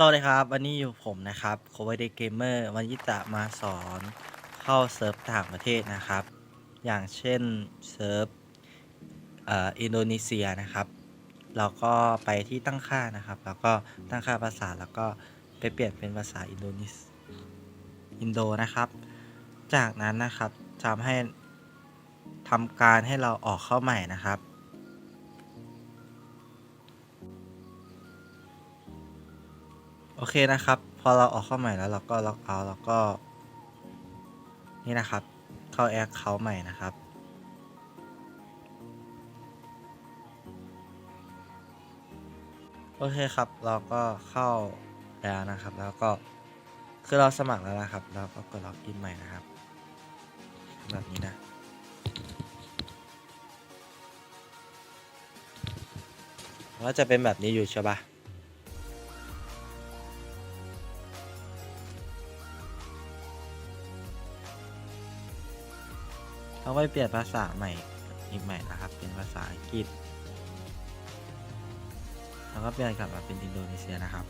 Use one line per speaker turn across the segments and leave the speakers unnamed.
สวัสดีครับ วันนี้อยู่ผมนะครับโควิดเกมเมอร์วันนี้จะมาสอนเข้าเซิร์ฟต่างประเทศนะครับ อย่างเช่นเซิร์ฟอินโดนีเซียนะครับ เราก็ไปที่ตั้งค่านะครับ แล้วก็ตั้งค่าภาษาแล้วก็ไปเปลี่ยนเป็นภาษาอินโดนีอินโดนะครับ จากนั้นนะครับทำให้ทำการให้เราออกเข้าใหม่นะครับ โอเคนะครับ พอเราออกเข้าใหม่แล้วเราก็ล็อกเอาท์แล้วก็ นี่นะครับ เข้าแอคเคาท์ใหม่นะครับ โอเคครับ เราก็เข้าแล้วนะครับ แล้วก็คือเราสมัครแล้วนะครับ เราก็กดล็อกอินใหม่นะครับ แบบนี้นะก็จะเป็นแบบนี้อยู่ใช่ปะเไปเปลี่ยนภาษาใหม่ อีกใหม่นะครับ เป็นภาษาอังกฤษ แล้วก็เปลี่ยนกลับมาเป็นอินโดนีเซียนะครับ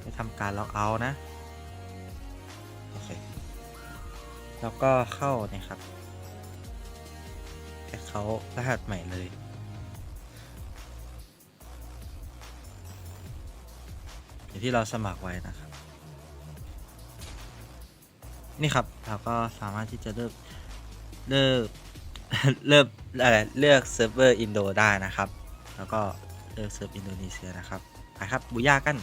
ไปทำการล็อกเอาท์นะ โอเค แล้วก็เข้านี่ยครับแอคเขารหัสใหม่เลย อย่างที่เราสมัครไว้นะครับ นี่ครับ เราก็สามารถที่จะเลือก เลือกเลือกอะไรเลือกเซิร์ฟเวอร์อินโดได้นะครับ แล้วก็เลือกเซิร์ฟอินโดนีเซียนะครับไปครับบูย่ากัน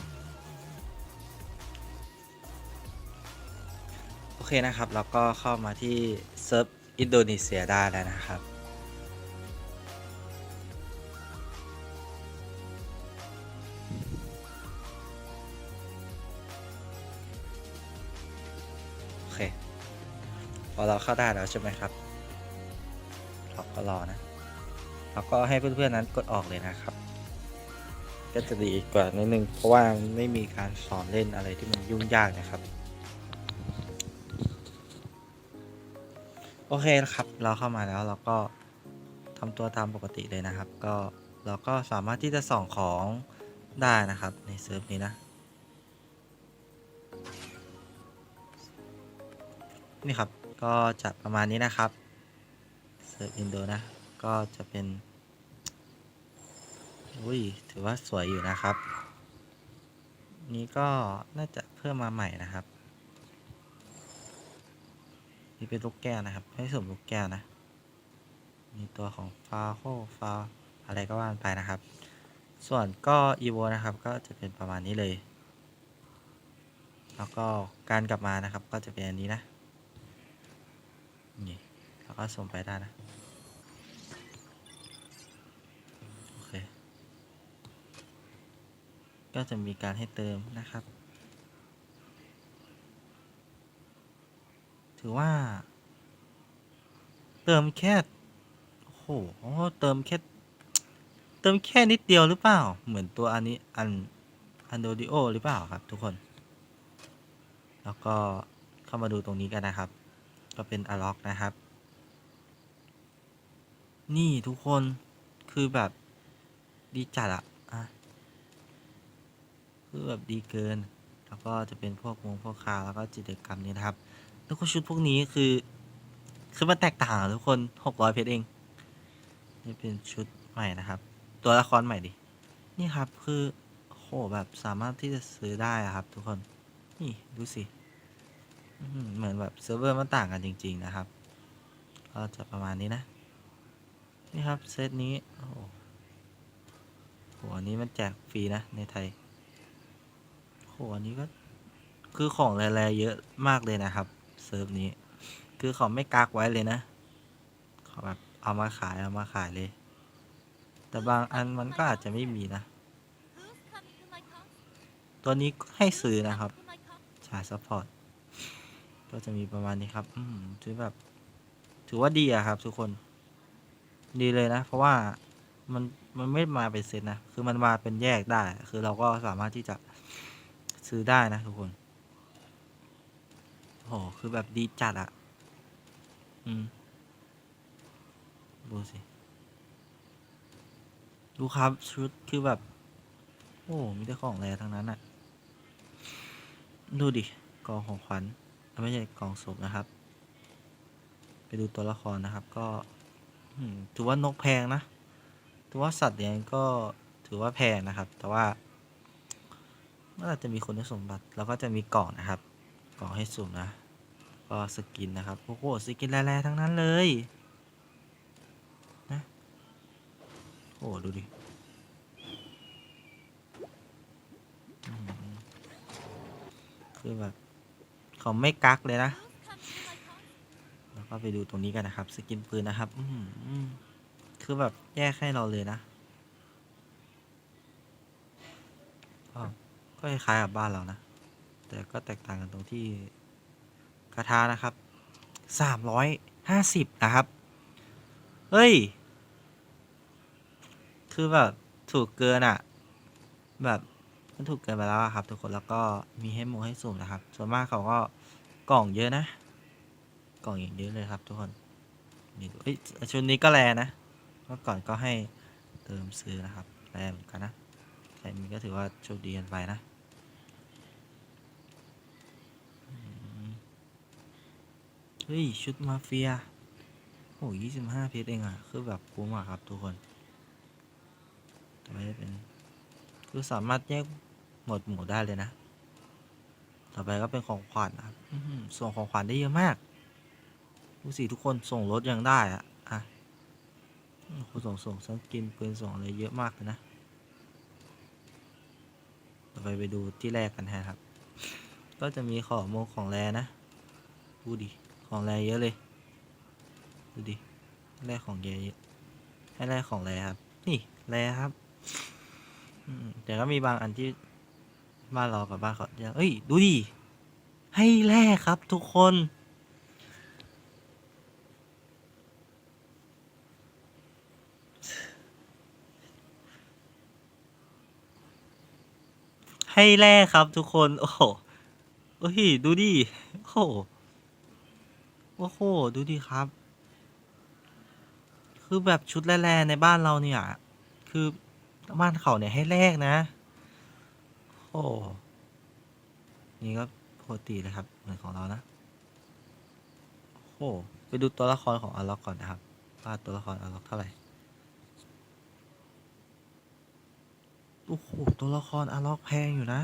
โอเคนะครับแล้วก็เข้ามาที่เซิร์ฟอินโดนีเซียได้แล้วนะครับโอเคพอเราเข้าได้แล้วใช่ไหมครับ เราก็รอนะเราก็ให้เพื่อนๆนั้นกดออกเลยนะครับ ก็จะดีกว่านิดนึงเพราะว่าไม่มีการสอนเล่นอะไรที่มันยุ่งยากนะครับ โอเคครับ เราเข้ามาแล้วเราก็ทำตัวตามปกติเลยนะครับ ก็เราก็สามารถที่จะส่องของได้นะครับ ในเซิร์ฟนี้นะนี่ครับ ก็จะประมาณนี้นะครับ เซิร์ฟอินโดนะ ก็จะเป็นอุ้ยถือว่าสวยอยู่นะครับ นี้ก็น่าจะเพิ่มมาใหม่นะครับ นี่เป็นลูกแก้วนะครับ ให้สมลูกแก้วนะ มีตัวของฟาโคฟาอะไรก็ว่านไปนะครับ ส่วนก็อีโวนะครับ ก็จะเป็นประมาณนี้เลย แล้วก็การกลับมานะครับ ก็จะเป็นอันนี้นะ นี่แล้วก็ส่งไปได้นะ โอเค ก็จะมีการให้เติมนะครับ ถือว่า เติมแค่โอ้โหเติมแค่เติมแค่นิดเดียวหรือเปล่า เหมือนตัวอันนี้อันอันโดดิโอหรือเปล่าครับทุกคน แล้วก็เข้ามาดูตรงนี้กันนะครับ ก็เป็นอะล็อกนะครับ นี่ทุกคนคือแบบดีจัดอะ คือแบบดีเกิน แล้วก็จะเป็นพวกวงพวกคาวแล้วก็จิตรกรรมนี้นะครับ แล้วก็ชุดพวกนี้คือ คือมันแตกต่างทุกคนหกร้อยเพชรเอง นี่เป็นชุดใหม่นะครับ ตัวละครใหม่ดิ นี่ครับคือโหแบบสามารถที่จะซื้อได้อะครับ ทุกคน นี่ดูสิ เหมือนแบบเซิร์ฟเวอร์มันต่างกันจริง ๆ นะครับ ก็จะประมาณนี้นะ นี่ครับเซตนี้ โอ้โหโหอันนี้มันแจกฟรีนะในไทย โหอันนี้ก็คือของแรๆเยอะมากเลยนะครับ เซิร์ฟนี้ คือเขาไม่กักไว้เลยนะเขาแบบเอามาขายเอามาขายเลย แต่บางอันมันก็อาจจะไม่มีนะ ตัวนี้ให้ซื้อนะครับสายซัพพอร์ตก็จะมีประมาณนี้ครับอืมถือแบบ ถือว่าดีอะครับ ทุกคน ดีเลยนะ เพราะว่ามันมันไม่มาเป็นเซตนะ คือมันมาเป็นแยกได้ คือเราก็สามารถที่จะ ซื้อได้นะทุกคนโหคือแบบดีจัดอะอืมดูสิดูครับชุดคือแบบ โอ้มีแต่ของแรงทั้งนั้นอะดูดิกล่องของขวัญไม่ใช่กล่องศพนะครับ ไปดูตัวละครนะครับ ก็ถือว่านกแพงนะถือว่าสัตว์เลี้ยงก็ถือว่าแพงนะครับ แต่ว่า มันอาจะมีคุณสมบัติแล้วก็จะมีกล่องนะครับ กล่องให้สุ่มนะ ก็สกินนะครับโอ้โหสกินแร่ๆทั้งนั้นเลยนะโอ้ดูดิคือแบบเขาไม่กักเลยนะแล้วก็ไปดูตรงนี้กันนะครับ สกินปืนนะครับ อืมคือแบบแยกให้เราเลยนะ ก็ ก็คล้ายๆกับบ้านเรานะ แต่ก็แตกต่างกันตรงที่คาถานะครับสามร้อยห้าสิบนะครับ เฮ้ย คือแบบถูกเกินอะ่ะ แบบมันถูกเกินไปแล้วครับ ทุกคนแล้วก็มีให้โมให้สุ่มนะครับ ส่วนมากเขาก็กล่องเยอะนะ กล่องอย่างเยอะเลยครับ ทุกคนนี่ดูเอ้ยชุดนี้ก็แรนะเมื่อก่อนก็ให้เติมซื้อนะครับแรเหมือนกันนะ ใครมีก็ถือว่าโชคดีกันไปนะเฮ้ย ชุดมาเฟีย โอ้ยี่สิบห้าเพชรเองอะคือแบบคุ้มอะครับทุกคนต่อไปจะเป็น คือสามารถแยกหมวดหมู่ได้เลยนะ ต่อไปก็เป็นของขวัญนะส่งของขวัญได้เยอะมากดูสิทุกคนส่งรถยังได้อะอะอืมคุณส่งส่งสกินปืนส่งอะไรเยอะมากเลยนะ ต่อไปไปดูที่แรกกันแทนครับ ก็จะมีของโมของแรนะดูดิ ของแรเยอะเลย ดูดิ แรกของแรเยอะ ให้แรกของแรครับ นี่แรครับอืมแต่ก็มีบางอันที่บ้านเรากับบ้านเขาจะเอ้ย ดูดิ ให้แรกครับทุกคน ให้แรกครับทุกคน โอ้โหโอ้ยดูดิโอ้โหโอ้โหดูดิครับ คือแบบชุดแร่ในบ้านเราเนี่ย คือบ้านเขาเนี่ยให้แรกนะ โอ้นี่ก็ปกติเลยครับเหมือนของเรานะโอ้ไปดูตัวละครของอาล็อกก่อนนะครับว่าตัวละครอาล็อกเท่าไหร่ โอ้ตัวละครอาล็อกแพงอยู่นะ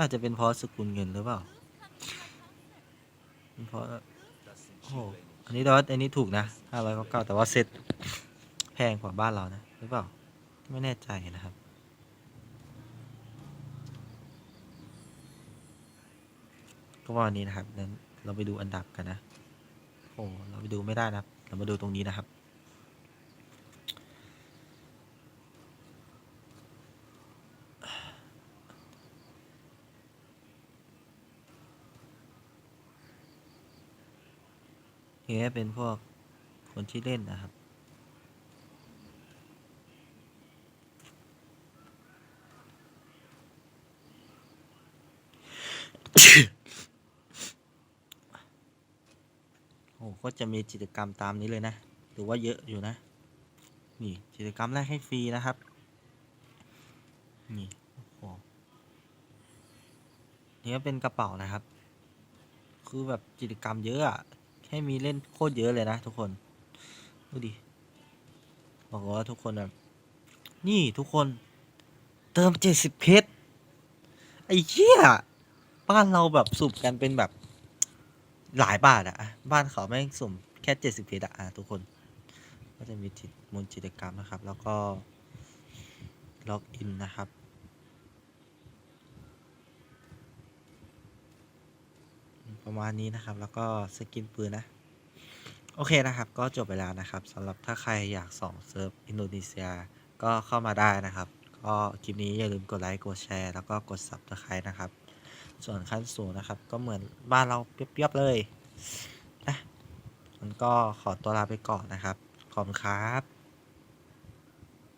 อาจจะเป็นเพราะสกุลเงินหรือเปล่าเเพราะโอ้อันนี้แต่ว่าอันนี้ถูกนะห้าร้อยเก้าแต่ว่าเซ็ตแพงกว่าบ้านเรานะ หรือเปล่า ไม่แน่ใจนะครับก็ว่านี้นะครับนั้นเราไปดูอันดับกันนะ โอ้ เราไปดูไม่ได้นะครับ เรามาดูตรงนี้นะครับ นี่เป็นพวกคนที่เล่นนะครับ โอ้ก็จะมีกิจกรรมตามนี้เลยนะหรือว่าเยอะอยู่นะ นี่กิจกรรมแรกให้ฟรีนะครับ นี่โอ้นี่ก็เป็นกระเป๋านะครับ คือแบบกิจกรรมเยอะอะ แค่มีเล่นโคตรเยอะเลยนะทุกคน ดูดิ บอกว่าทุกคนแบบนี่ทุกคน เติมเจ็ดสิบเพชรไอ้เหี้ยบ้านเราแบบสุ่มกันเป็นแบบหลายบาทอะบ้านเขาแม่งสุ่มแค่เจ็ดสิบเพชรอะทุกคน ก็จะมีจิตมนต์กิจกรรมนะครับ แล้วก็ล็อกอินนะครับ ประมาณนี้นะครับ แล้วก็สกินปืนนะ โอเคนะครับก็จบไปแล้วนะครับสำหรับถ้าใครอยากส่องเซิร์ฟอินโดนีเซียก็เข้ามาได้นะครับ ก็คลิปนี้อย่าลืมกดไลค์กดแชร์แล้วก็กด subscribe นะครับ ส่วนขั้นสูงนะครับ ก็เหมือนบ้านเราเปียบๆเลยนะมันก็ขอตัวลาไปก่อนนะครับขอบคุณครับ